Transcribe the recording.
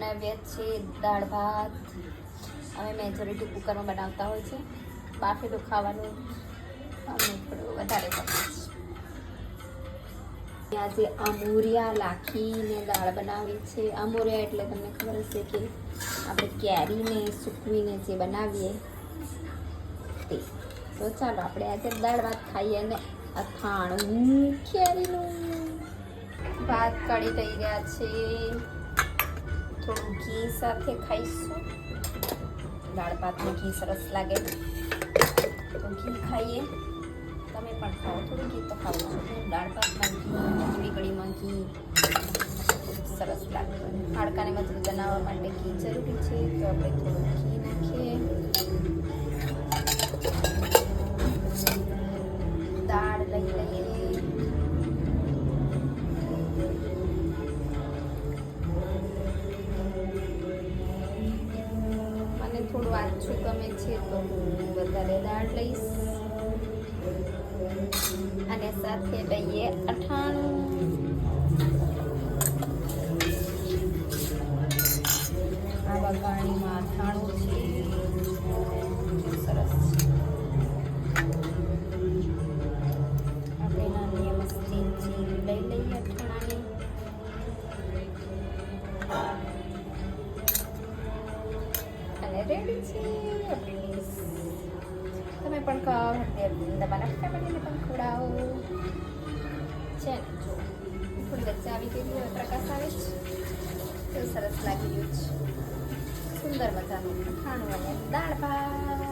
બનાવીએ છીએ દાળ ભાત. અમે મેજોરિટી કુકરમાં બનાવતા હોય છે. બાફેલું ખાવાનું અમે થોડું વધારે છે આજે અમૂરિયા લાખીને દાળ બનાવી છે. અમૂરિયા એટલે તમને ખબર હશે કે આપણે કેરીને સૂકવીને જે બનાવીએ તે. તો ચાલો આપણે આજે દાળ ભાત ખાઈએ અને અથાણું કેરીનું. ભાત કાઢી થઈ ગયા છે. થોડું ઘી સાથે ખાઈશું. દાળ ભાતમાં ઘી સરસ લાગે. તો ઘી ખાઈએ. તમે પણ ખાઓ. થોડું ઘી તો ખાવ છો દાળ ભાતમાં ઘી, ખીચડી કઢીમાં ઘી સરસ લાગે. હાડકાને મજબૂત બનાવવા માટે ઘી જરૂરી છે. તો આપણે થોડું ઘી નાખીએ. આછું ગમે છે તો. હું વધારે દાળ લઈશ. અને સાથે લઈએ અઠાણું આ વઘાણીમાં અથાણું છે. રેડી છે તમે પણ કહો તમારા ફેમિલીને પણ ખવડાવો. છે. જો થોડી વચ્ચે આવી ગઈ હવે પ્રકાશ આવે છે. સરસ લાગી રહ્યું છે. સુંદર મજાનું ખાણું અને દાળ ભાત.